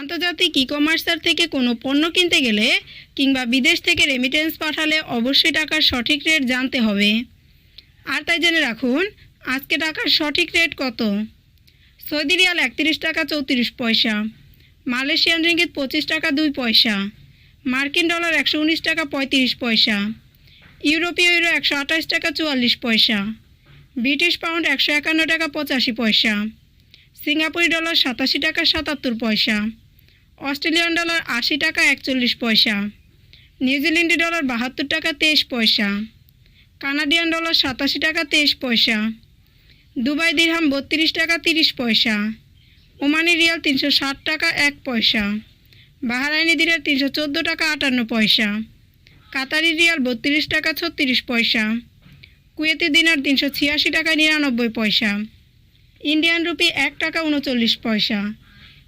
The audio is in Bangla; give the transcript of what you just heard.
আন্তর্জাতিক ই কমার্সার থেকে কোনো পণ্য কিনতে গেলে কিংবা বিদেশ থেকে রেমিটেন্স পাঠালে অবশ্যই টাকার সঠিক রেট জানতে হবে। আর তাই জেনে রাখুন, আজকে টাকার সঠিক রেট কত? সৌদি রিয়াল একত্রিশ টাকা চৌত্রিশ পয়সা, মালয়েশিয়ান রিঙ্গিত পঁচিশ টাকা দুই পয়সা, মার্কিন ডলার একশো উনিশ টাকা পঁয়ত্রিশ পয়সা, ইউরোপীয় ইউরো একশো আঠাশ টাকা চুয়াল্লিশ পয়সা, ব্রিটিশ পাউন্ড একশো একান্ন টাকা পঁচাশি পয়সা, সিঙ্গাপুরি ডলার সাতাশি টাকা সাতাত্তর পয়সা অস্ট্রেলিয়ান ডলার আশি টাকা একচল্লিশ পয়সা নিউজিল্যান্ডি ডলার বাহাত্তর টাকা তেইশ পয়সা, কানাডিয়ান ডলার সাতাশি টাকা তেইশ পয়সা, দুবাই দিরহাম বত্রিশ টাকা তিরিশ পয়সা, ওমানি রিয়াল তিনশো ষাট টাকা এক পয়সা, বাহারাইনি দিনার তিনশো চোদ্দ টাকা আটান্ন পয়সা, কাতারি রিয়াল বত্রিশ টাকা ছত্রিশ পয়সা, কুয়েতি দিনার তিনশো ছিয়াশি টাকা নিরানব্বই পয়সা, ইন্ডিয়ান রুপি এক টাকা উনচল্লিশ পয়সা